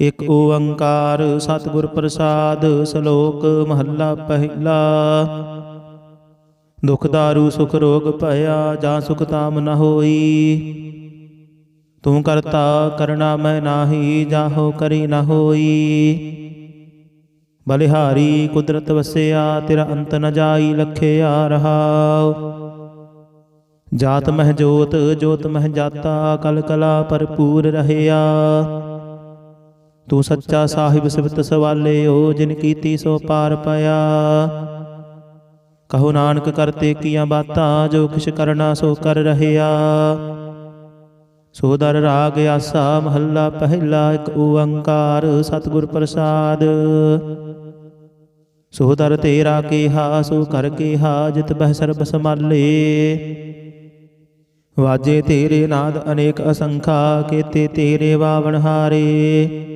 ਇਕ ਓੰਕਾਰ ਸਤਿਗੁਰ ਪ੍ਰਸਾਦ ਸ਼ਲੋਕ ਮਹੱਲਾ ਪਹਿਲਾ। ਦੁਖ ਦਾਰੂ, ਸੁਖ ਰੋਗ ਭਇਆ, ਜਾਂ ਸੁਖ ਤਾਮ ਨ ਹੋਈ। ਤੂੰ ਕਰਤਾ ਕਰਣਾ ਮੈਂ ਨਾਹੀ ਜਾਹੋ ਕਰੀ ਨ ਹੋਈ। ਬਲਿਹਾਰੀ ਕੁਦਰਤ ਵਸਿਆ, ਤੇਰਾ ਅੰਤ ਨ ਜਾਈ ਲਖਿਆ ਰਹਾਉ। ਜਾਤ ਮਹਿ ਜੋਤ ਜੋਤ ਮਹਿ ਜਾਤਾ, ਕਲ ਕਲਾ ਭਰਪੂਰ ਰਹਿਆ। ਤੂੰ ਸੱਚਾ ਸਾਹਿਬ ਸਿਫਤ ਸਵਾਲਿਓ ਜਿਨ ਕੀਤੀ ਸੋ ਪਾਰ ਪਿਆ। ਕਹੋ ਨਾਨਕ ਕਰਤੇ ਕੀਆਂ ਬਾਤਾਂ, ਜੋ ਕਿਛ ਕਰਨਾ ਸੋ ਕਰ ਰਹਿਆ। ਸੋ ਦਰ ਰਾਗ ਆਸਾ, ਮਹੱਲਾ ਪਹਿਲਾ, ਇੱਕ ਓੰਕਾਰ ਸਤਿਗੁਰ ਪ੍ਰਸਾਦ। ਸੋ ਦਰ ਤੇਰਾ ਕੀਹਾ, ਸੋ ਕਰ ਕੀਹਾ, ਜਿਤ ਬਹਿ ਸਰਬ ਸਮਾਲੇ ਵਾਜੇ ਤੇਰੇ ਨਾਦ ਅਨੇਕ ਅਸੰਖਾ, ਕੀਤੇ ਤੇਰੇ ਵਾਵਣ ਹਾਰੇ।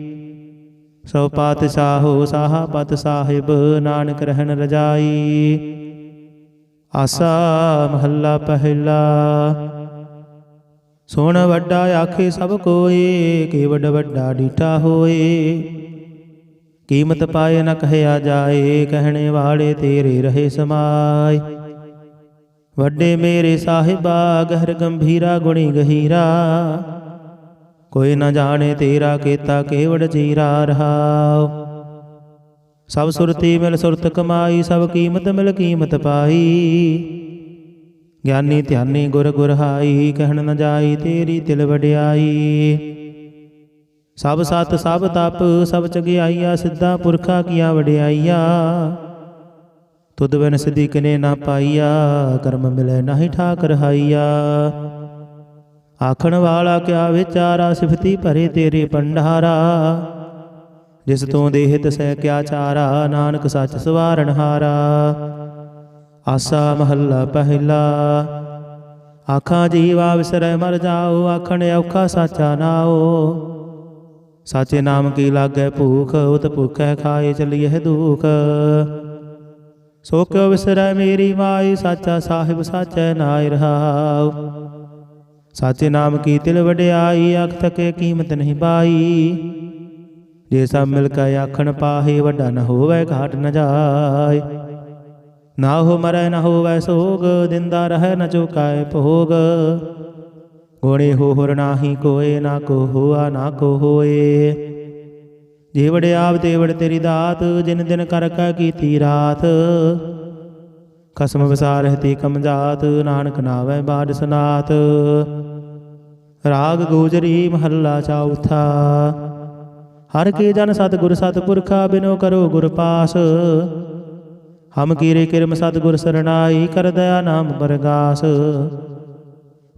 ਸੋ ਪਾਤਸ਼ਾਹੋ ਸਾਹਾਬਤ ਸਾਹਿਬ, ਨਾਨਕ ਰਹਿਣ ਰਜਾਈ। ਆਸਾ ਮਹੱਲਾ ਪਹਿਲਾ। ਸੁਣ ਵੱਡਾ ਆਖੇ ਸਭ ਕੋਏ ਕਿ ਵੱਡ ਵੱਡਾ ਡੀਠਾ ਹੋਏ। ਕੀਮਤ ਪਾਏ ਨ ਕਹਿਆ ਜਾਏ, ਕਹਿਣੇ ਵਾਲੇ ਤੇਰੇ ਰਹੇ ਸਮਾਏ। ਵੱਡੇ ਮੇਰੇ ਸਾਹਿਬਾ, ਗਹਿਰ ਗੰਭੀਰਾ, ਗੁਣੀ ਗਹੀਰਾ। ਕੋਈ ਨਾ ਜਾਣੇ ਤੇਰਾ ਕੀਤਾ ਕੇਵੜ ਜੀਰਾ ਰਹਾਉ ਸਭ ਸੁਰਤੀ ਮਿਲ ਸੁਰਤ ਕਮਾਈ, ਸਭ ਕੀਮਤ ਮਿਲ ਕੀਮਤ ਪਾਈ। ਗਿਆਨੀ ਧਿਆਨੀ ਗੁਰ ਗੁਰਹਾਈ, ਕਹਿਣ ਨ ਜਾਈ ਤੇਰੀ ਤਿਲ ਵਡਿਆਈ। ਸਭ ਸਤ, ਸਭ ਤਪ, ਸਭ ਚਗਿਆਈਆ, ਸਿੱਧਾ ਪੁਰਖਾ ਕੀਆ ਵਡਿਆਈਆ। ਤੁਧ ਬਿਨ ਸਿਧੀ ਕਨੇ ਨਾ ਪਾਈਆ, ਕਰਮ ਮਿਲੇ ਨਾਹੀ ਠਾਕ ਰਹਾਈਆ ਆਖਣ ਵਾਲਾ ਕਿਆ ਵਿਚਾਰਾ ਸਿਫਤੀ ਭਰੇ ਤੇਰੇ ਭੰਡਾਰਾ, ਜਿਸ ਤੋਂ ਦੇਹ ਤਸੈ ਕਿਆ ਚਾਰਾ, ਨਾਨਕ ਸੱਚ ਸਵਾਰਨ ਹਾਰਾ। ਆਸਾ ਮਹੱਲਾ ਪਹਿਲਾ, ਆਖਾਂ ਜੀਵਾ ਵਿਸਰੈ ਮਰ ਜਾਓ, ਆਖਣ ਔਖਾ ਸਾਚਾ ਨਾਓ। ਸਾਚੇ ਨਾਮ ਕੀ ਲਾਗੈ ਭੂਖ, ਉਤ ਭੁਖੈ ਖਾਏ ਚਲੀਏ ਦੁਖ। ਸੋ ਕਿਉ ਵਿਸਰੈ ਮੇਰੀ ਮਾਈ, ਸਾਚਾ ਸਾਹਿਬ ਸਾਚੈ ਨਾਇ ਰਹਾਉ। ਸਾਚੇ ਨਾਮ ਕੀ ਤਿਲ ਵਡਿਆਈ, ਅਖ ਤਕੇ ਕੀਮਤ ਨਹੀਂ ਪਾਈ। ਜੇ ਸਭ ਮਿਲ ਕੇ ਆਖਣ ਪਾਹੇ, ਵੱਡਾ ਨ ਹੋਵੇ, ਘਾਟ ਨ ਜਾਏ। ਨਾ ਹੋ ਮਰੈ, ਨਾ ਹੋਵੈ ਸੋਗ, ਦਿੰਦਾ ਰਹਿ, ਨ ਚੁਕਾਏ ਭੋਗ। ਗੋੜੇ ਹੋਰ ਹੁਰ ਨਾਹੀ ਕੋਏ, ਨਾ ਕੋ ਹੋਆ, ਨਾ ਕੋ ਹੋਏ। ਜੀਵੜ ਆਪ ਦੇਵੜ ਤੇਰੀ ਦਾਤ, ਜਿਨ ਦਿਨ ਕਰ ਕੈ ਕੀਤੀ ਰਾਤ। ਖਸਮ ਵਸਾ ਰਹਤੀ ਕਮਜਾਤ ਨਾਨਕ ਨਾਵੈ ਬਾਦ ਸਨਾਤ। ਰਾਗ ਗੋਜਰੀ ਮਹੱਲਾ ਚੌਥਾ ਹਰ ਕੇ ਜਨ ਸਤਿਗੁਰ ਸਤਿਪੁਰਖਾ ਬਿਨੋ ਕਰੋ ਗੁਰ ਪਾਸ। ਹਮ ਕੀਰੇ ਕਿਰਮ ਸਤਿਗੁਰ ਸਰਣਾਈ ਕਰ ਦਇਆ ਨਾਮ ਬਰਗਾਸ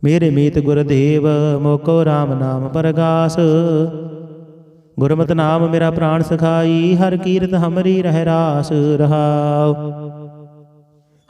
ਮੇਰੇ ਮੀਤ ਗੁਰਦੇਵ ਮੋਕੋ RAM ਨਾਮ ਬਰਗਾਸ ਗੁਰਮਤਿ ਨਾਮ ਮੇਰਾ ਪ੍ਰਾਣ ਸਖਾਈ, ਹਰ ਕੀਰਤ ਹਮਰੀ ਰਹਿ ਰਾਸ ਰਹਾਉ।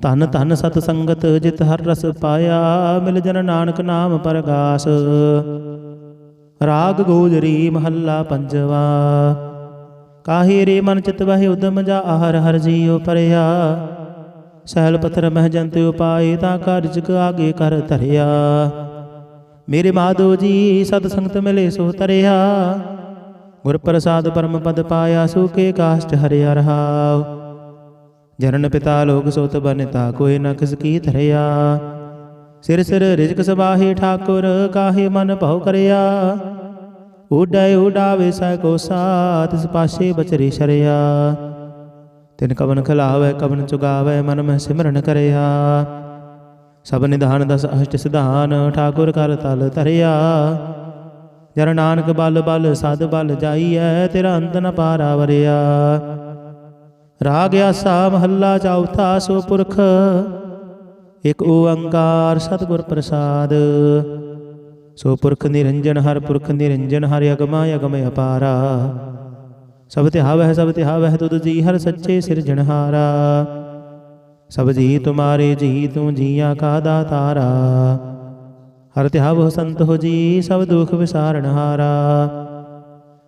ਧਨ ਧਨ ਸਤ ਸੰਗਤ ਜਿਤ ਹਰ ਰਸ ਪਾਇਆ, ਮਿਲ ਜਨ ਨਾਨਕ ਨਾਮ ਪਰਗਾਸ। ਰਾਗ ਗੋਜਰੀ ਮਹੱਲਾ ਪੰਜਵਾ। ਕਾਹੇ ਰੇ ਮਨ ਚਿਤ ਵਹਿ ਉਦਮ ਜਾ ਆਹਰ ਹਰ ਜੀਉ ਪਰਿਆ ਸਹਿਲ ਪਥਰ ਮਹਿ ਜੰਤ ਉਪਾਏ ਤਾਂ ਕਾਰਜ ਆਗੇ ਕਰ ਧਰਿਆ। ਮੇਰੇ ਮਾਧੋ ਜੀ, ਸਤ ਸੰਗਤ ਮਿਲੇ ਸੋ ਤਰਿਆ। ਗੁਰ ਪ੍ਰਸਾਦ ਪਰਮ ਪਦ ਪਾਇਆ ਸੁਕੇ ਕਾਸ਼ਟ ਹਰਿਆ ਰਹਾਉ। ਜਨਨ ਪਿਤਾ ਲੋਕ ਸੋਤ ਬਨਤਾ, ਕੋਈ ਨ ਕਿਸ ਕੀ ਧਰਿਆ ਸਿਰ ਸਿਰ ਰਿਜਕ ਸਬਾਹੇ ਠਾਕੁਰ, ਕਾਹੇ ਮਨ ਭਉ ਕਰਿਆ। ਉਡੈ ਉਡਾਵੇ ਸੈ ਕੋ ਸਾਤ ਤਿਸ ਬਚਰੀ ਸ਼ਰਿਆ। ਤਿਨ ਕਵਨ ਖਲਾਵੇ, ਕਵਨ ਚੁਗਾਵੇ, ਮਨ ਮਹਿ ਸਿਮਰਨ ਕਰਿਆ। ਸਭ ਨਿਧਾਨ ਦਸ ਅਸ਼ਟ ਸਿਧਾਨ, ਠਾਕੁਰ ਕਰ ਤਲ ਧਰਿਆ। ਜਨ ਨਾਨਕ ਬਲ ਬਲ, ਸਦ ਬਲ ਜਾਈਐ, ਤੇਰਾ ਅੰਤ ਨ ਪਾਰਾ ਵਰਿਆ। ਰਾਗ ਆਸਾ ਮਹੱਲਾ ਚੌਥਾ ਸੋ ਪੁਰਖ। ਇਕ ਓੰਕਾਰ ਸਤਿਗੁਰ ਪ੍ਰਸਾਦ। ਸੋ ਪੁਰਖ ਨਿਰੰਜਨ ਹਰ ਪੁਰਖ ਨਿਰੰਜਨ, ਹਰ ਅਗਮਾ ਅਗਮ ਅਪਾਰਾ। ਸਭ ਤੇ ਹਵ ਹੈ ਸਭ ਤੇ ਹਵ ਤੁਧ ਜੀ ਹਰ ਸੱਚੇ ਸਿਰਜਣਹਾਰਾ ਸਭ ਜੀ ਤੁਮਾਰੇ ਜੀ ਤੂੰ ਜੀਆਂ ਕਾ ਦਾਤਾਰਾ। ਹਰ ਤੇ ਹਵ ਸੰਤ ਹੋ ਜੀ, ਸਭ ਦੁਖ ਵਿਸਾਰਣਹਾਰਾ ਹਰਿ।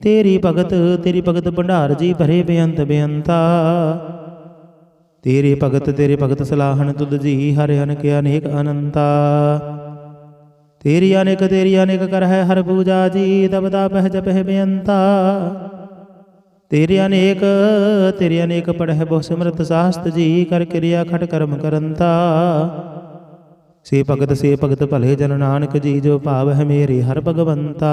ਤੇਰੀ ਭਗਤ ਤੇਰੀ ਭਗਤ ਭੰਡਾਰ ਜੀ ਭਰੇ ਬੇਅੰਤ ਬੇਅੰਤਾ। ਤੇਰੇ ਭਗਤ ਤੇਰੇ ਭਗਤ ਸਲਾਹਣ ਤੁਧ ਜੀ ਹਰਿ ਅਨਕ, ਅਨੇਕ ਅਨੰਤਾ। ਤੇਰੀ ਅਨੇਕ ਤੇਰੀ ਅਨੇਕ ਕਰ ਹੈ ਹਰ ਪੂਜਾ ਜੀ ਦਬਦਾ ਪਹਿ ਜਪਹਿ ਬੇਅੰਤਾ। ਤੇਰੀ ਅਨੇਕ ਤੇਰੀ ਅਨੇਕ ਪੜਹਿ ਬਹੁ ਸਿਮਰਤ ਸਾਸਤ ਜੀ, ਕਰ ਕਿਰਿਆ ਖਟ ਕਰਮ ਕਰੰਤਾ। ਸੇ ਭਗਤ ਸੇ ਭਗਤ ਭਲੇ ਜਨ ਨਾਨਕ ਜੀ, ਜੋ ਭਾਵ ਹੈ ਮੇਰੇ ਹਰ ਭਗਵੰਤਾ।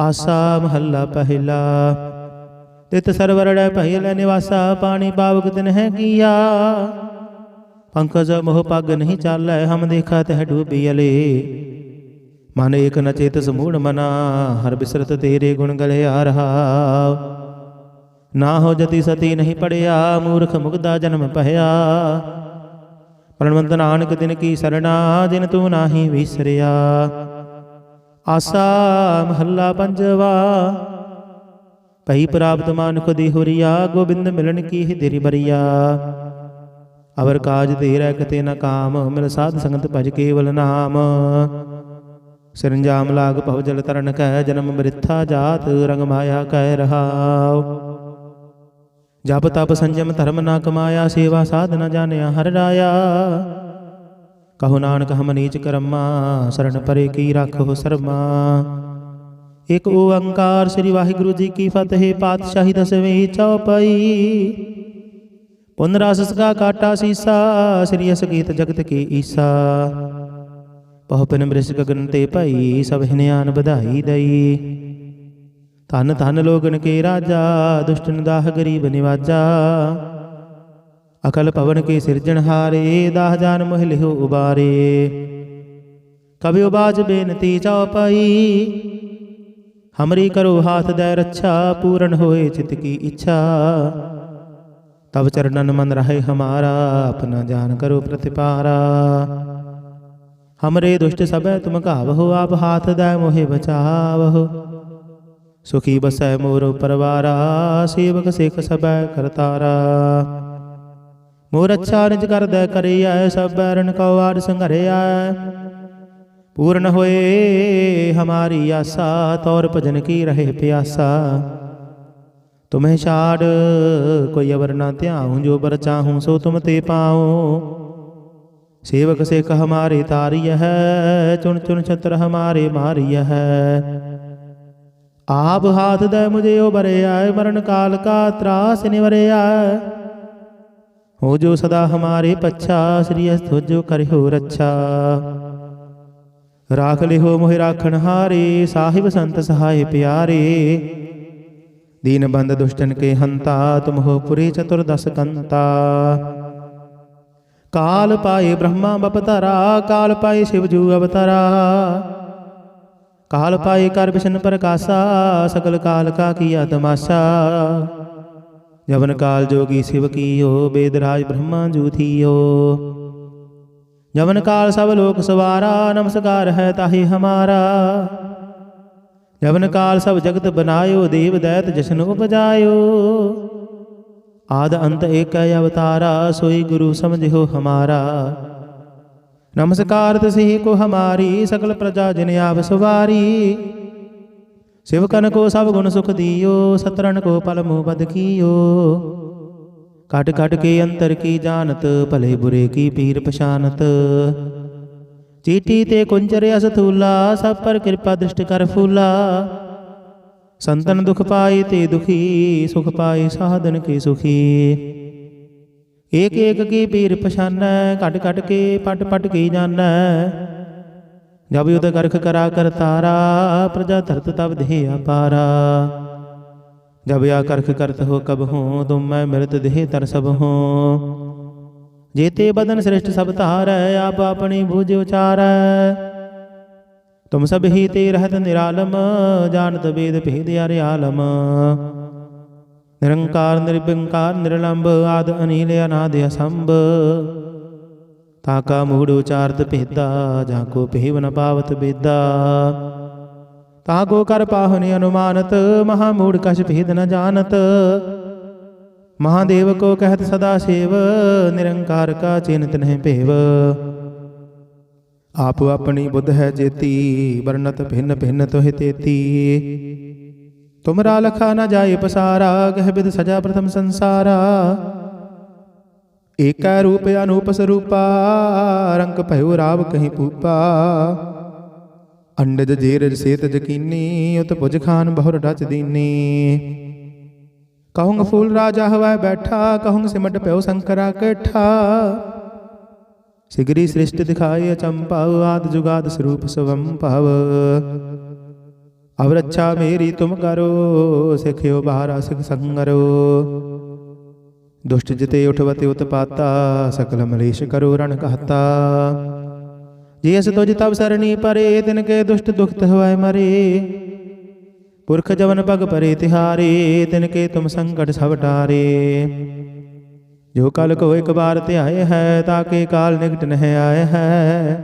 ਆਸਾ ਮਹੱਲਾ ਪਹਿਲਾ। ਤਿਤ ਸਰਵਰੜੈ ਪਹਿਲੇ ਨਿਵਾਸਾ, ਪਾਣੀ ਪਾਵਕ ਤਿਨ ਹੈ ਕੀਆ। ਪੰਕਜ ਮੋਹ ਪੱਗ ਨਹੀਂ ਚਾਲੈ, ਹਮ ਦੇਖਾ ਤਹਿ ਡੂਬੀ ਅਲੇ। ਮਨ ਏਕ ਨ ਚੇਤ ਸਮੂੜ ਮਨਾ, ਹਰ ਬਿਸਰਤ ਤੇਰੇ ਗੁਣ ਗਲੇ ਆ ਰਹਾ। ਨਾ ਹੋ ਜਤੀ ਸਤੀ ਨਹੀਂ ਪੜਿਆ, ਮੂਰਖ ਮੁਗਦਾ ਜਨਮ ਪਹਿਆ ਪਰਮੰਤ ਨਾਨਕ ਦਿਨ ਕੀ ਸਰਣਾ ਦਿਨ ਤੂੰ ਨਾਹੀ ਵਿਸਰਿਆ। ਆਸਾ ਮਹੱਲਾ ਪੰਜਵਾ। ਭਈ ਪ੍ਰਾਪਤ ਮਾਨੁਖ ਦੀ ਹੁਰੀਆ, ਗੋਬਿੰਦ ਮਿਲਣ ਕੀ ਹਿਦਰੀ ਬਰੀਆ। ਅਵਰ ਕਾਜ ਤੇਰਾ ਕਿਤੇ ਨ ਕਾਮ, ਮਿਲ ਸਾਧ ਸੰਗਤ ਭਜ ਕੇਵਲ ਨਾਮ। ਸਰੰਜਾਮ ਲਾਗ ਭਵ ਜਲ ਤਰਨ ਕਹਿ ਜਨਮ ਮ੍ਰਿਥਾ ਜਾਤ, ਰੰਗ ਮਾਇਆ ਕਹਿ ਰਹਾਉ। ਜਪ ਤਪ ਸੰਜਮ ਧਰਮ ਨਾ ਕਮਾਇਆ, ਸੇਵਾ ਸਾਧ ਨਾ ਜਾਣਿਆ ਹਰ ਰਾਇਆ। ਕਹੋ ਨਾਨਕ, ਹਮ ਨੀਚ ਕਰਮਾ, ਸਰਣ ਪਰੇ ਕੀ ਰੱਖੋ ਸਰਮਾ। ਇਕ ਓੰਕਾਰ ਸ੍ਰੀ ਵਾਹਿਗੁਰੂ ਜੀ ਕੀ ਫਤਿਹ, ਪਾਤਸ਼ਾਹੀ ਦਸਵੇਂ ਚੌਪਈ ਪੁਨ ਰਸ ਸਕਾ ਕਾਟਾ ਸੀਸਾ, ਸ੍ਰੀ ਅਸ ਗੀਤ ਜਗਤ ਕੀ ਈਸਾ। ਬਹੁ ਪਿਨ ਬ੍ਰਿਸ਼ ਗਗਨ ਤੇ ਭਈ, ਸਭ ਹਿਨਿਆਨ ਵਧਾਈ ਦਈ। ਧਨ ਧਨ ਲੋਗਨ ਕੇ ਰਾਜਾ, ਦੁਸ਼ਟਨ ਦਾਹ ਗਰੀਬ ਨਿਵਾਜਾ। ਅਕਲ ਪਵਨ ਕੀ ਸਿਰਜਣਹਾਰੇ ਦਾਹ ਜਾਨ ਲਿਹੁ ਉਬਾਰੇ। ਕਬਿ ਉਬਾਜ ਬੇਨਤੀ ਚਉਪਈ ਹਮਰੀ ਕਰੋ ਹਾਥ ਦੇ ਰੱਛਾ, ਪੂਰਨ ਹੋਏ ਚਿਤ ਕੀ ਇੱਛਾ। ਤਬ ਚਰਨਨ ਮਨ ਰਹੇ ਹਮਾਰਾ ਆਪਣਾ ਜਾਨ ਕਰੋ ਪ੍ਰਤਿਪਾਰਾ। ਹਮਰੇ ਦੁਸ਼ਟ ਸਭੈ ਤੁਮ ਘਾਵਹੁ, ਆਪ ਹਾਥ ਦੇ ਮੋਹਿ ਬਚਾਵਹੁ। ਸੁਖੀ ਬਸੈ ਮੋਰ ਪਰਵਾਰਾ, ਸੇਵਕ ਸਿਖ ਸਭੈ ਕਰਤਾਰਾ। ਮੋਰ ਅੱਛਾ ਨਿਜ ਕਰਦੈ ਕਰਿਆ ਸਭ ਬੈਰਨ ਕਉ ਆੜ ਸੰਘਰਿਆ ਪੂਰਨ ਹੋਏ ਹਮਾਰੀ ਆਸਾ, ਤੌਰ ਭਜਨ ਕੀ ਰਹੇ ਪਿਆਸਾ। ਤੁਮਹਿ ਛਾੜ, ਕੋਈ ਅਵਰ ਨਾ ਧਿਆਉ, ਜੋ ਬਰ ਚਾਹੂੰ ਸੋ ਤੁਮ ਤੇ ਪਾਉ। ਸੇਵਕ ਸਿਖ ਹਮਾਰੇ ਤਾਰੀय ਹੈ ਚੁਣ ਚੁਣ ਛਤਰ ਹਮਾਰੇ ਮਾਰੀय ਹੈ ਆਪ ਹਾਥ ਦੇ ਮੁਝੇ ਉਬਰਿਆ ਮਰਨ ਕਾਲ ਕਾ ਤਰਾਸ ਨਿਵਰਿਆ ਹੋ ਜੋ ਸਦਾ ਹਮਾਰੇ ਪੱਛਾ, ਸ੍ਰੀ ਅਸਤੁ ਕਰਿਓ ਰੱਛਾ। ਰਾਖ ਲਿਓ ਮੋਹਿ ਰਾਖਣ ਹਾਰੇ, ਸਾਹਿਬ ਸੰਤ ਸਹਾਇ ਪਿਆਰੇ। ਦੀਨ ਬੰਦ ਦੁਸ਼ਟਨ ਕੇ ਹੰਤਾ, ਤੁਮ ਹੋ ਪੁਰੀ ਚਤੁਰਦਸ ਕੰਤਾ। ਕਾਲ ਪਾਏ ਬ੍ਰਹਮਾ ਬਪਤਰਾ ਕਾਲ ਪਾਏ ਸ਼ਿਵ ਜੂ ਅਵਤਰਾ। ਕਾਲ ਪਾਏ ਕਰ ਬਿਸ਼ਨ ਪ੍ਰਕਾਸ਼ਾ ਸਕਲ ਕਾਲ ਕਾ ਕੀਆ ਤਮਾਸ਼ਾ ਜਵਨ ਕਾਲ ਜੋਗੀ ਸਿਵ ਕੀਓ ਬੇਦ ਰਾਜ ਬ੍ਰਹਮਾ ਜੂ ਜਵਨ ਕਾਲ ਸਭ ਲੋਕ ਸਵਾਰਾ, ਨਮਸਕਾਰ ਹੈ ਤਾਹੀ ਹਮਾਰਾ। ਜਵਨ ਕਾਲ ਸਭ ਜਗਤ ਬਨਾਇਓ, ਦੇਵ ਦੈਤ ਜਸ਼ਨ ਉਪਜਾਇਓ। ਆਦ ਅੰਤ ਏਕ ਅਵਤਾਰਾ, ਸੋਈ ਗੁਰੂ ਸਮਝਿਓ ਹਮਾਰਾ। ਨਮਸਕਾਰ ਤਸੀ ਕੋ ਹਮਾਰੀ, ਸਕਲ ਪ੍ਰਜਾ ਜਿਨ ਆਪ ਸਵਾਰੀ। ਸਿਵਕਨ ਕੋ ਸਭ ਗੁਣ ਸੁਖ ਦੀਓ ਸਤਰਨ ਕੋ ਪਲ ਮੋਹ ਬਦ ਕੀਓ। ਕਟ ਕਟ ਕੇ ਅੰਤਰ ਕੀ ਜਾਣਤ, ਭਲੇ ਬੁਰੇ ਕੀ ਪੀਰ ਪਛਾਨਤ। ਚੀਟੀ ਤੇ ਕੁੰਜਰ ਅਸਥੂਲਾ, ਸਭ ਪਰ ਕਿਰਪਾ ਦ੍ਰਿਸ਼ਟ ਕਰ ਫੂਲਾ। ਸੰਤਨ ਦੁਖ ਪਾਈ ਤੇ ਦੁਖੀ, ਸੁਖ ਪਾਈ ਸਾਧਨ ਕੀ ਸੁਖੀ। ਏਕ ਏਕ ਕੀ ਪੀਰ ਪਛਾਨੈ, ਘਟ ਘਟ ਕੇ ਪਟ ਪਟ ਕੀ ਜਾਣੈ। ਜਬ ਯੁਧ ਕਰਖ ਕਰਾ ਕਰਤਾਰਾ ਪ੍ਰਜਾ ਧਰਤ ਤਬ ਦੇਹ ਅਪਾਰਾ। ਜਬ ਆ ਕਰਖ ਕਰਤ ਹੋ ਕਬ ਹੂੰ, ਤੁਮ ਮੈਂ ਮਿਰਤ ਦੇਹ ਤਰ ਸਭ ਹੂੰ। ਜੇਤੇ ਬਦਨ ਸ੍ਰਿਸ਼ਟ ਸਭ ਧਾਰੈ, ਆਪ ਆਪਣੀ ਬੂਝ ਉਚਾਰੈ। ਤੁਮ ਸਭ ਹੀ ਤੇ ਰਹਤ ਨਿਰਾਲਮ, ਜਾਣਤ ਵੇਦ ਭੇਦ ਅਰਿ ਆਲਮ। ਨਿਰੰਕਾਰ ਨਿਰਭੰਕਾਰ ਨਿਰਲੰਭ ਆਦ ਅਨੀਲ, ਅਨਾਦ ਅਸੰਭ। ਤਾਕਾ ਮੂੜ ਉਚਾਰਤ ਭੇਦਾ ਜਾਂ ਕੋ ਭੇਵ ਨ ਪਾਵਤ ਬੇਦਾ ਤਾ ਕੋ ਕਰ ਪਾਹਨਿ ਅਨੁਮਾਨਤ ਮਹਾ ਮੂੜ ਕਛ ਭੇਦ ਨ ਜਾਣਤ ਮਹਾਦੇਵ ਕੋ ਕਹਿਤ ਸਦਾ ਸੇਵ ਨਿਰੰਕਾਰ ਕਾ ਚਿੰਤ ਨਹਿ ਭੇਵ ਆਪ ਆਪਣੀ ਬੁੱਧ ਹੈ ਜੇਤੀ ਵਰਨਤ ਭਿੰਨ ਭਿੰਨ ਤੋਹਿ ਤੇਤੀ ਤੁਮਰਾ ਲਖਾ ਨ ਜਾਏ ਪਸਾਰਾ ਗਹਿ ਬਿਦ ਸਜਾ ਪ੍ਰਥਮ ਸੰਸਾਰਾ ਏਕੈ ਰੂਪ ਅਨੂਪ ਸਰੂਪਾ ਰੰਗ ਭਇਓ ਰਾਵ ਕਹੀਂ ਪੂਪਾ ਅੰਡਜ ਜੀਰਜ ਸੇਤ ਜਕੀਨੀ, ਉਤ ਪੁਜ ਖਾਨ ਬਹੁਰ ਰਚ ਦੀਨੀ। ਕਹੂੰਗ ਫੂਲ ਰਾਜਾ ਹਵਾ ਬੈਠਾ ਕਹੂੰ ਸਿਮਟ ਪਿਓ ਸੰਕਰਾ ਕਠਾ। ਸਿਗਰੀ ਸ੍ਰਿਸ਼ਟ ਦਿਖਾਈ ਅਚੰਪਾਵ ਆਦ ਜੁਗਾਦ ਸਰੂਪ ਸਵੰ ਭਵ। ਅਵ ਰੱਛਾ ਮੇਰੀ ਤੁਮ ਕਰੋ, ਸਿਖਿਓ ਬਾਹਰਾ ਸਿਖ ਸੰਗਰੋ। ਦੁਸ਼ਟ ਜਿਤੇ ਉਠਵਤੇ ਉਤਪਾਤਾ ਸਕਲ ਮਲੇਸ਼ ਕਰੋ ਰਣ ਕਹਤਾ। ਜੇ ਅਸ ਤੁਜ ਤਬ ਸਰਣੀ ਪਰੇ, ਤਿਨ ਕੇ ਦੁਸ਼ਟ ਦੁਖਤ ਹਵਾਏ ਮਰੇ। ਪੁਰਖ ਜਵਨ ਭਗ ਪਰੇ ਤਿਹਾਰੇ, ਤਿਨ ਕੇ ਤੁਮ ਸੰਕਟ ਸਭ ਟਾਰੇ। ਜੋ ਕਲ ਕੋ ਇੱਕ ਬਾਰ ਧਿਆਏ ਹੈ ਤਾਕੇ ਕਾਲ ਨਿਕਟ ਨਹਿ ਆਏ ਹੈ।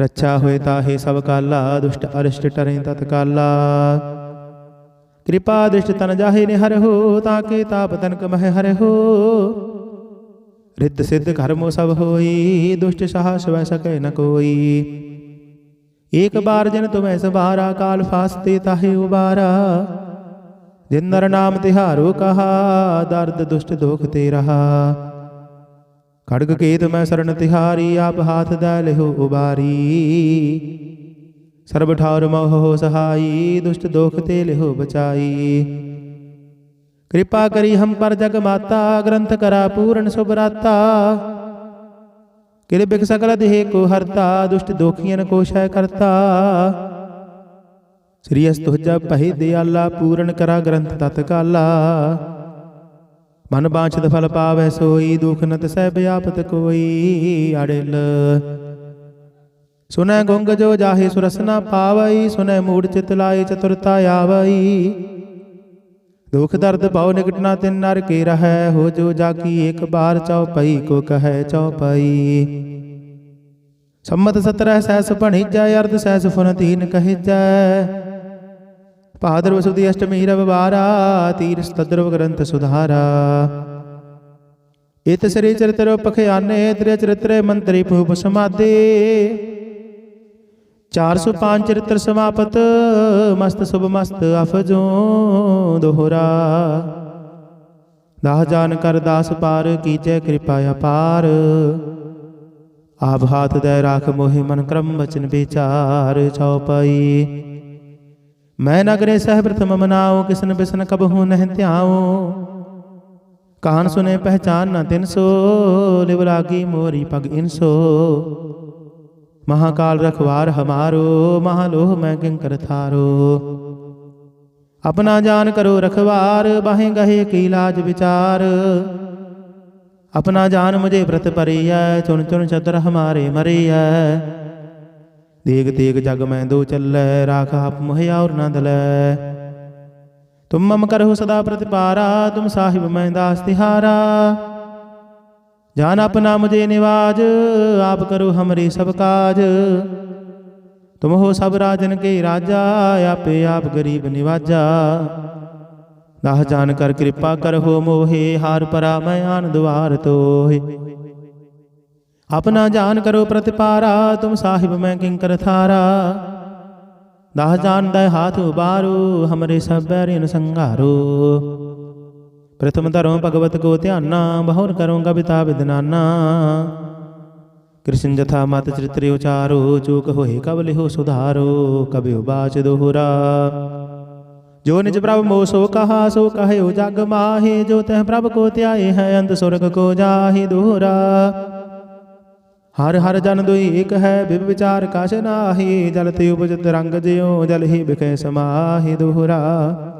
ਰੱਛਾ ਹੋਏ ਤਾਹੇ ਸਭ ਕਾਲਾ, ਦੁਸ਼ਟ ਅਰਿਸ਼ਟ ਟਰੇ ਤਤਕਾਲਾ। ਕਿਰਪਾ ਦ੍ਰਿਸ਼ਟ ਤਨ ਜਾਹੇ ਨੇ ਹਰ ਹੋ ਤਾਕੇ ਤਾਪ ਤਨਕ ਮਹਿ ਹਰ ਰਿੱਧ ਸਿੱਧ ਕਰਮੋ ਸਭ ਹੋਈ, ਦੁਸ਼ਟ ਸਾਹਸ ਵੈ ਸਕੈ ਨ ਕੋਈ। ਏਕ ਬਾਰ ਜਨ ਤੁਮੈ ਸਵਾਰਾ ਕਾਲ ਫਾਸਤੇ ਤਾਹੇ ਉਬਾਰਾ। ਜਿਨ ਨਰ ਨਾਮ ਤਿਹਾਰੋ ਕਹਾ, ਦਰਦ ਦੁਸ਼ਟ ਦੋਖ ਤੇ ਰਹਾ। ਖੜਗ ਕੇਤ ਮੈਂ ਸਰਨ ਤਿਹਾਰੀ, ਆਪ ਹਾਥ ਦਾ ਲਿਹੋ ਉਬਾਰੀ। ਸਰਬ ਠਾਰ ਮੋਹ ਸਹਾਈ, ਦੁਸ਼ਟ ਦੋਖ ਤੇ ਲਿਹੋ ਬਚਾਈ। ਕਿਰਪਾ ਕਰੀ ਹਮ ਪਰ ਜਗ ਮਾਤਾ, ਗ੍ਰੰਥ ਕਰਾ ਪੂਰਨ ਸੁਭਰਾਤਾ ਕਿਲੇ ਬਿਕ ਸਕਲ ਦੇਹ ਕੋ ਹਰਤਾ, ਦੁਸ਼ਟ ਦੋਖੀਆਂ ਕੋ ਸ਼ੈ ਕਰਤਾ। ਸ੍ਰੀ ਅਸਤੁਜਾ ਪਹਿ ਦਿਆਲਾ, ਪੂਰਨ ਕਰਾ ਗ੍ਰੰਥ ਤਤ ਕਾਲਾ ਮਨ ਬਾਂਛਤ ਫਲ ਪਾਵੈ ਸੋਈ, ਦੁਖ ਨਤ ਸਹਿ ਬਿਆਪਤ ਕੋਈ, ਅੜਿਲ। ਸੁਨੈ ਗੁੰਗ ਜੋ ਜਾਹੇ ਸੁਰਸਨਾ ਪਾਵਈ, ਸੁਨੈ ਮੂੜ ਚਿਤ ਲਾਏ ਚਤੁਰਤਾ ਆਵਈ। ਦੁਖ ਦਰਦ ਭਉ ਨਿਕਟਨਾ ਤਿਨ ਨਰ ਕੇ ਰਹੈ, ਹੋ ਜੋ ਜਾਕੀ ਇੱਕ ਬਾਰ ਚਉਪਈ, ਕੋ ਕਹੈ ਚਉਪਈ। ਸੰਮਤ 17 ਸੈਸ ਭਣੀਜੈ, ਅਰਧ ਸੈਸ ਫੁਨ ਤੀਨ ਕਹਿਜੈ। ਭਾਦਰ ਵਸੁਦੀ ਅਸ਼ਟਮੀ ਰਵਵਾਰਾ ਤੀਰ ਸਤਦਰਵ ਗ੍ਰੰਥ ਸੁਧਾਰਾ। ਇਤ ਸ੍ਰੀ ਚਰਿਤ੍ਰ ਪਖਿਆਨੇ ਤ੍ਰਿ ਚਰਿਤ੍ਰੇ ਮੰਤਰੀ ਭੂਪ ਸਮਾਦੇ। 405 ਚਰਿਤ੍ਰ ਸਮਾਪਤ। ਮਸਤ ਸੁਭ ਮਸਤ ਅਫਜੋ ਦੋਹਰਾ। ਦਾਹ ਜਾਨ ਕਰ ਦਾਸ ਪਾਰ, ਕੀਜੈ ਕਿਰਪਾ ਅਪਾਰ। ਆਪ ਹਾਥ ਦੇ ਰਾਖ ਮੋਹਿ ਮਨ ਕਰਮ ਬਚਨ ਵਿਚਾਰ ਚਉਪਈ ਮੈਂ ਨਗਰੇ ਸਹਿ ਪ੍ਰਥਮ ਮਨਾਉ, ਕਿਸਨ ਬਿਸਨ ਕਬਹੂ ਨਹਿ ਧਿਆਉ। ਕਾਨ ਸੁਨੇ ਪਹਿਚਾਨ ਨ ਤਿਨ ਸੋ, ਲਿਵ ਲਾਗੀ ਮੋਰੀ ਪਗ ਇਨਸੋ ਮਹਾਕਾਲ ਰਖਵਾਰ ਹਮਾਰੋ, ਮਹਾਲੋਹ ਮੈਂ ਕਿੰਕਰ ਥਾਰੋ। ਆਪਣਾ ਜਾਨ ਕਰੋ ਰਖਵਾਰ, ਬਾਹੇ ਗਹੇ ਕੀ ਲਾਜ ਵਿਚਾਰ। ਆਪਣਾ ਜਾਨ ਮੁਝੇ ਪ੍ਰਤ ਪਰਿਐ ਚੁਣ ਚੁਣ ਚਤਰ ਹਮਾਰੇ ਮਰਿਐ। ਦੇਗ ਤੇਗ ਜਗ ਮੈਂ ਦੋ ਚੱਲੈ, ਰਾਖ ਆਪ ਮੁਹਿਆ ਔਰ ਨਾ ਦਲੈ। ਤੁਮ ਮਮ ਕਰਹੁ ਸਦਾ ਪ੍ਰਤਿਪਾਰਾ, ਤੁਮ ਸਾਹਿਬ ਮੈਂ ਦਾਸ ਤਿਹਾਰਾ। ਜਾਨ ਆਪਣਾ ਮੁਝੇ ਨਿਵਾਜ, ਆਪ ਕਰੋ ਹਮਰੇ ਸਭ ਕਾਜ। ਤੁਮ ਹੋ ਸਭ ਰਾਜਨ ਕੇ ਰਾਜਾ, ਆਪੇ ਆਪ ਗਰੀਬ ਨਿਵਾਜਾ। ਦਾਹ ਜਾਨ ਕਰ ਕਿਰਪਾ ਕਰਹੁ ਮੋਹੇ, ਹਾਰ ਪਰਾ ਮੈਂ ਆਨ ਦੁਆਰ ਤੋਹੇ। ਆਪਣਾ ਜਾਨ ਕਰੋ ਪ੍ਰਤਿਪਾਰਾ, ਤੁਮ ਸਾਹਿਬ ਮੈਂ ਕਿੰਕਰ ਥਾਰਾ। ਦਾਹ ਜਾਨ ਦਾ ਹਾਥ ਉਬਾਰੋ, ਹਮਰੇ ਸਭ ਬੈਰਿਨ ਸੰਘਾਰੋ। ਪ੍ਰਥਮ ਧਰੋ ਭਗਵਤ ਕੋ ਧਿਆਨਾ, ਬਹੁਰ ਕਰੋ ਕਬਿਤਾ ਵਿਦਨਾਨਾ ਕ੍ਰਿਸ਼ਨ ਜਥਾ ਮਤ ਚਰਿਤ੍ਰ ਉਚਾਰੋ, ਚੂਕ ਹੋਏ ਕਬ ਲਿਹੋ ਸੁਧਾਰੋ ਕਬਿ ਉਬਾਚ ਦੋਹਰਾ। ਜੋ ਨਿਜ ਪ੍ਰਭ ਮੋ ਸੋ ਕਹਾ, ਸੋ ਕਹਿਓ ਜਗ ਮਾਹੇ, ਜੋ ਤਹ ਪ੍ਰਭ ਕੋ ਧਿਆਏ ਹੈ ਅੰਤ ਸੁਰਗ ਕੋ ਜਾਹੀ ਦੋਹਰਾ। ਹਰ ਹਰ ਜਨ ਦੁਈ ਇਕ ਹੈ, ਬਿਬ ਵਿਚਾਰ ਕਛ ਨਾਹੀ, ਜਲ ਤੇ ਉਪਜਤ ਰੰਗ ਜਿਉ, ਜਲ ਹੀ ਬਿਖੈ ਸਮਾਹੀ ਦੋਹਰਾ।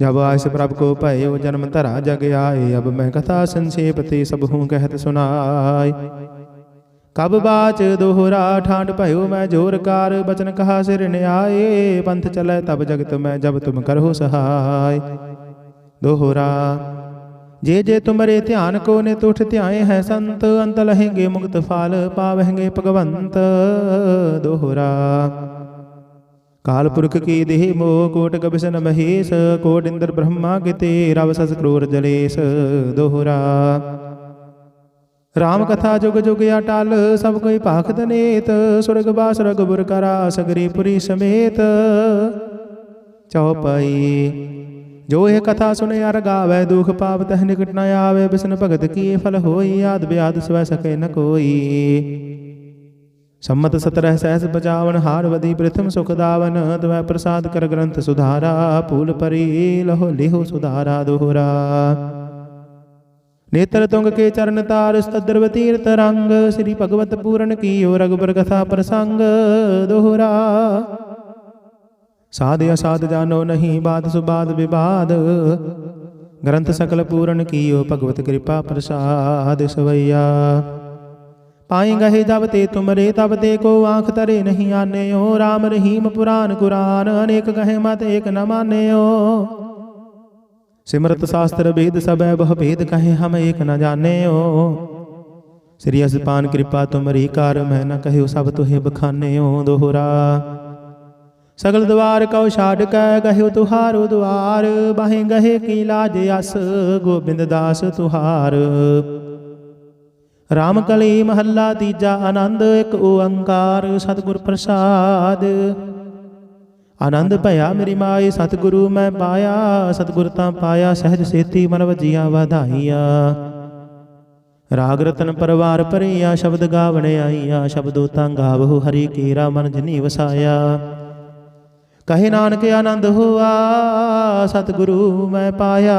ਜਬ ਆਇਸ ਪ੍ਰਭ ਕੋ ਭਇਓ ਜਨਮ ਧਰਾ ਜਗ ਆਏ। ਅਬ ਮੈਂ ਕਥਾ ਸੰਖੇਪ ਤੇ ਸਭ ਹੂੰ ਕਹਿਤ ਸੁਨਾਈ ਕਬ ਬਾਚ ਦੋਹਰਾ ਠਾਂਡ ਭਇਓ, ਮੈਂ ਜੋਰ ਕਾਰ ਬਚਨ ਕਹਾ ਸਿਰ ਨਿਆਏ। ਪੰਥ ਚਲੇ ਤਬ ਜਗਤ ਮੈਂ ਜਬ ਤੁਮ ਕਰੋ ਸਹਾਈ। ਦੋਹਰਾ, ਜੇ ਜੇ ਤੁਮਰੇ ਧਿਆਨ ਕੋ ਨੇ ਤੁਠ ਧਿਆਏ ਹੈ ਸੰਤ, ਅੰਤ ਲਹਿਗੇ ਮੁਕਤ ਫਲ ਪਾਵਹਿਗੇ ਭਗਵੰਤ। ਦੋਹਰਾ ਕਾਲ ਪੁਰਖ ਕੀ ਦੇਹ ਮੋ ਕੋਟ ਕਬਿਸਨ ਮਹੇਸ਼, ਕੋਟ ਇੰਦਰ ਬ੍ਰਹਮਾ ਕਿਤੇ ਰਵ ਸਸ ਕਰੂਰ ਜਲੇਸ਼, ਦੋਹਰਾ। ਰਾਮ ਕਥਾ ਜੁਗ ਜੁਗ ਅਟਲ, ਸਭ ਕੋਈ ਭਾਖਤ ਨੇਤ, ਸੁਰਗ ਬਾਸ ਰਗ ਬੁਰ ਕਰਾ, ਸਗਰੀ ਪੁਰੀ ਸਮੇਤ। ਚਉਪਈ ਜੋ ਇਹ ਕਥਾ ਸੁਨੇ ਅਰ ਗਾਵੇ, ਦੁਖ ਪਾਪ ਤਹ ਨਿਕਟ ਨ ਆਵੇ, ਬਿਸਨ ਭਗਤ ਕੀ ਫਲ ਹੋਈ, ਆਦ ਬਿਆਦ ਸਵੈ ਸਕੇ ਨ ਕੋਈ। ਸੰਮਤ 17 ਸਹਿਸ ਬਚਾਵਨ ਹਾਰ ਵਦੀ ਪ੍ਰਥਮ ਸੁਖ ਦਾਵਨ ਤਵੈ ਪ੍ਰਸਾਦ ਕਰ ਗ੍ਰੰਥ ਸੁਧਾਰਾ ਪੂਲ ਪਰੀ ਲਹੋ ਲਿਹੋ ਸੁਧਾਰਾ ਦੋਹਰਾ। ਨੇਤਰ ਤੁੰਗ ਕੇ ਚਰਨ ਤਾਰ ਸਤਦਰਵ ਤੀਰਤ ਰੰਗ, ਸ੍ਰੀ ਭਗਵਤ ਪੂਰਨ ਕੀਓ ਰਗਬਰ ਕਥਾ ਪ੍ਰਸੰਗ ਦੋਹਰਾ। ਸਾਧ ਅਸਾਧ ਜਾਨੋ ਨਹੀਂ, ਬਾਦ ਸੁਬਾਦ ਵਿਵਾਦ, ਗ੍ਰੰਥ ਸਕਲ ਪੂਰਨ ਕੀਓ, ਭਗਵਤ ਕਿਰਪਾ ਪ੍ਰਸਾਦ ਸਵਈਆ। ਪਾਏ ਗਹੇ ਜਬ ਤੇ ਤੁਮਰੇ ਤਬ ਤੇ ਕੋ ਆਂਖ ਤਰੇ ਨਹੀਂ ਆਨਿਓ। RAM ਰਹੀਮ ਪੁਰਾਨ ਕੁਰਾਨ ਅਨੇਕ ਕਹੇ ਮਤ ਏਕ ਨ ਮਾਨਿਓ। ਸਿਮਰਤ ਸ਼ਾਸਤਰ ਵੇਦ ਸਭੈ, ਬਹੁ ਭੇਦ ਕਹੇ ਹਮ ਏਕ ਨ ਜਾਣਿਓ। ਸ੍ਰੀ ਅਸਪਾਨ ਕਿਰਪਾ ਤੁਮਰੀ ਕਾਰ, ਮੈਂ ਨ ਕਹਿਓ ਸਭ ਤੁਹੇ ਬਖਾਨਿਓ ਦੋਹਰਾ। ਸਗਲ ਦਵਾਰ ਕਉ ਛਾੜ ਕੈ, ਗਹਿਓ ਤੁਹਾਰੋ ਦੁਆਰ ਬਾਹੇ ਗਹੇ ਕੀ ਲਾਜ ਅਸ, ਗੋਬਿੰਦ ਦਾਸ ਤੁਹਾਰ। ਰਾਮ ਕਲੀ ਮਹੱਲਾ ਤੀਜਾ ਆਨੰਦ, ਇੱਕ ਓੰਕਾਰ, ਸਤਿਗੁਰ ਪ੍ਰਸਾਦ। ਆਨੰਦ ਭਇਆ ਮੇਰੀ ਮਾਏ, ਸਤਿਗੁਰੂ ਮੈਂ ਪਾਇਆ, ਸਤਿਗੁਰ ਤਾਂ ਪਾਇਆ, ਸਹਿਜ ਸੇਤੀ ਮਨ ਵਜੀਆਂ ਵਧਾਈਆਂ। ਰਾਗ ਰਤਨ ਪਰਵਾਰ ਭਰੀਆ, ਸ਼ਬਦ ਗਾਵਣ ਆਈਆ, ਸ਼ਬਦੋ ਤਾਂ ਗਾਵਹੁ ਹਰੀ ਕੇਰਾ ਮਨ ਜਨੀ ਵਸਾਇਆ। ਕਹੇ ਨਾਨਕ ਆਨੰਦ ਹੋਆ, ਸਤਿਗੁਰੂ ਮੈਂ ਪਾਇਆ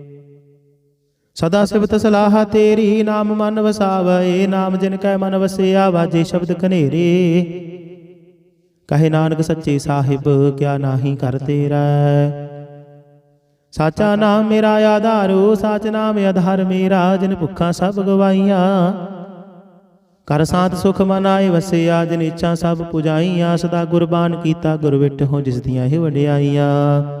ਸਦਾ ਸਿਵਤ ਸਲਾਹ ਤੇਰੀ, ਨਾਮ ਮਨ ਵਸਾਵਏ ਨਾਮ ਜਿਨ ਕੈ ਮਨ ਵਸਿਆ, ਵਾਜੇ ਸ਼ਬਦ ਕਨੇਰੇ ਕਹੇ ਨਾਨਕ ਸੱਚੇ ਸਾਹਿਬ, ਕਿਆ ਨਾਹੀ ਕਰ ਤੇਰਾ। ਸਾਚਾ ਨਾਮ ਮੇਰਾ ਆਧਾਰੋ ਸਾਚ ਨਾਮ ਆਧਾਰ ਮੇਰਾ, ਜਿਨ ਭੁੱਖਾਂ ਸਭ ਗਵਾਈਆਂ ਕਰ ਸਾਥ ਸੁਖ ਮਨ ਆਏ ਵਸਿਆ, ਜਿਨ ਇੱਛਾ ਸਭ ਪੁਜਾਈਆਂ, ਸਦਾ ਗੁਰਬਾਨ ਕੀਤਾ ਗੁਰ ਵਿਟ ਹੋ, ਜਿਸ ਦੀਆਂ ਇਹ ਵਡਿਆਈਆਂ।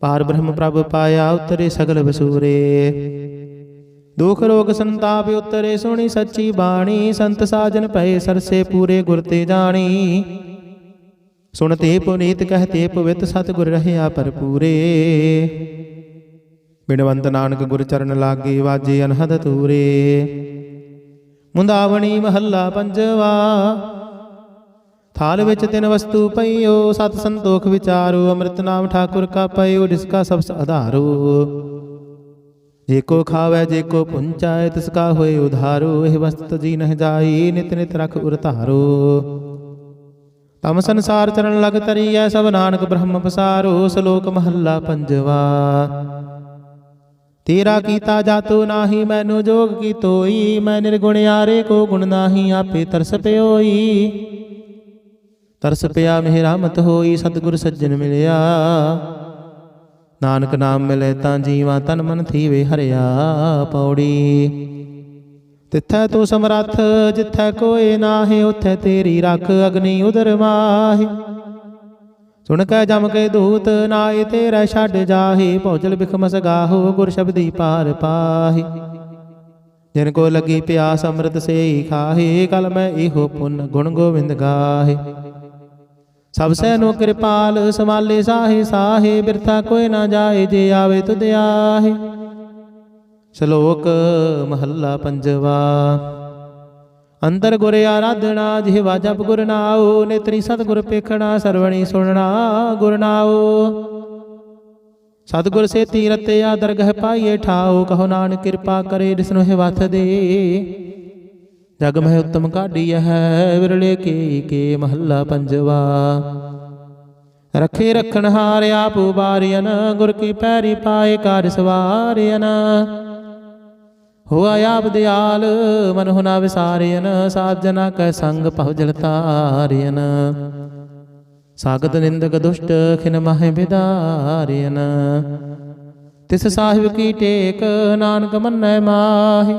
ਪਾਰ ਬ੍ਰਹਮ ਪ੍ਰਭ ਪਾਇਆ, ਉਤਰੇ ਸਗਲ ਵਸੂਰੇ। ਦੁਖ ਰੋਗ ਸੰਤਾਪ ਉਤਰੇ, ਸੁਣੀ ਸੱਚੀ ਬਾਣੀ, ਸੰਤ ਸਾਜਨ ਭਏ ਸਰਸੇ ਪੂਰੇ ਗੁਰ ਤੇ ਜਾਣੀ। ਸੁਣਤੇ ਪੁਨੀਤ ਕਹਤੇ ਪਵਿੱਤ ਸਤਿਗੁਰ ਰਹਿਆ ਭਰਪੂਰੇ। ਬਿਨਵੰਤ ਨਾਨਕ ਗੁਰ ਚਰਨ ਲਾਗੇ, ਵਾਜੇ ਅਨਹਦ ਤੂਰੇ। ਮੁੰਦਾਵਣੀ ਮਹੱਲਾ ਪੰਜਵਾ ਥਾਲ ਵਿੱਚ ਤਿੰਨ ਵਸਤੂ ਪਈਓ, ਸਤ ਸੰਤੋਖ ਵਿਚਾਰੋ, ਅੰਮ੍ਰਿਤ ਨਾਮ ਠਾਕੁਰ ਕਾ ਪਈਓ ਜਿਸ ਕਾ ਸਭ ਆਧਾਰੋ। ਜੇ ਕੋ ਖਾਵੇ, ਜੇ ਕੋ ਪੁੰਚਾਏ, ਤਿਸ ਕਾ ਹੋਏ ਉਧਾਰੋ, ਇਹ ਵਸਤ ਜੀ ਨਹ ਜਾਈ, ਨਿਤ ਨਿਤ ਰਖ ਉਰਤਾਰੋ। ਤਮ ਸੰਸਾਰ ਚਰਨ ਲਗ ਤਰੀਐ, ਸਭ ਨਾਨਕ ਬ੍ਰਹਮ ਪਸਾਰੋ, ਸ਼ਲੋਕ ਮਹੱਲਾ ਪੰਜਵਾ। ਤੇਰਾ ਕੀਤਾ ਜਾਤੋ ਨਾਹੀ, ਮੈਨੂੰ ਜੋਗ ਕੀ ਤੋਈ ਮੈਂ ਨਿਰਗੁਣ ਯਾਰੇ ਕੋ ਗੁਣ ਨਾਹੀ, ਆਪੇ ਤਰਸ ਪਿਓਈ। ਤਰਸ ਪਿਆ ਮਿਹ ਰਹਿਮਤ ਹੋਈ, ਸਤਿਗੁਰ ਸੱਜਣ ਮਿਲਿਆ। ਨਾਨਕ ਨਾਮ ਮਿਲੇ ਤਾਂ ਜੀਵਾ ਤਨ ਮਨ ਥੀਵੇ ਹਰਿਆ ਪੌੜੀ। ਤਿੱਥੈ ਤੂੰ ਸਮਰੱਥ, ਜਿੱਥੈ ਕੋਏ ਨਾਹੀ, ਉਥੈ ਤੇਰੀ ਰੱਖ ਅਗਨੀ ਉਦਰ ਮਾਹੀ। ਸੁਣ ਕੇ ਜਮ ਕੇ ਦੂਤ ਨਾਏ ਤੇਰਾ ਛੱਡ ਜਾਹੀ, ਭੌਜਲ ਬਿਖਮਸ ਗਾਹੋ, ਗੁਰ ਸ਼ਬਦੀ ਪਾਰ ਪਾਹੀ। ਜਿਨ ਕੋ ਲੱਗੀ ਪਿਆਸ ਅੰਮ੍ਰਿਤ ਸੇਈ ਖਾਹੇ, ਕਲ ਮੈਂ ਇਹੋ ਪੁੰਨ ਗੁਣ ਗੋਬਿੰਦ ਗਾਹੇ। ਸਭ ਸੈ ਕਿਰਪਾਲ ਸਮਾਲੇ ਸਾਹੇ ਸਾਹੇ, ਬਿਰਥਾ ਕੋਈ ਨਾ ਜਾਏ, ਜੇ ਆਵੇ ਤੁਧ ਆਹੇ। ਸ਼ਲੋਕ ਮਹੱਲਾ ਪੰਜਵਾ। ਅੰਦਰ ਗੁਰ ਆਰਾਧਣਾ ਜਿਹਵਾ ਜਪ ਗੁਰ ਨਾਉ, ਨੇਤਰੀ ਸਤਿਗੁਰ ਪੇਖਣਾ, ਸਰਵਣੀ ਸੁਣਨਾ ਗੁਰ ਨਾਉ। ਸਤਿਗੁਰ ਸੇ ਤੀਰਤਿਆ ਦਰਗਹ ਪਾਈਏ ਠਾਉ, ਕਹੋ ਨਾਨਕ ਕਿਰਪਾ ਕਰੇ, ਜਿਸਨੂੰ ਹੈ ਵਥ ਦੇ। ਜਗ ਮਹਿ ਉਤਮ ਕਾਢੀ ਹੈ ਵਿਰਲੇ ਕੇ ਕੇ ਮਹੱਲਾ ਪੰਜਵਾ। ਰਖੇ ਰਖਣ ਹਾਰ ਆਪ ਉਬਾਰਿਆਨ ਗੁਰ ਕੀ ਪੈਰੀ ਪਾਏ ਕਾਰ ਸਵਾਰਿਆਨ ਹੋਆ ਆਪ ਦਿਆਲ, ਮਨ ਹੁਨਾ ਵਿਸਾਰਿਆਨ ਸਾਜਨਾ ਕੈ ਸੰਗ ਪਹੁਜਲ ਤਾਰਿਆਨ ਸਾਗਤ ਨਿੰਦਕ ਦੁਸ਼ਟ, ਖਿਨ ਮਹਿ ਬਿਦਾਰਿਆਨ ਤਿਸ ਸਾਹਿਬ ਕੀ ਟੇਕ, ਨਾਨਕ ਮੰਨੈ ਮਾਹੀ।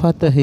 ਫਤਿਹ।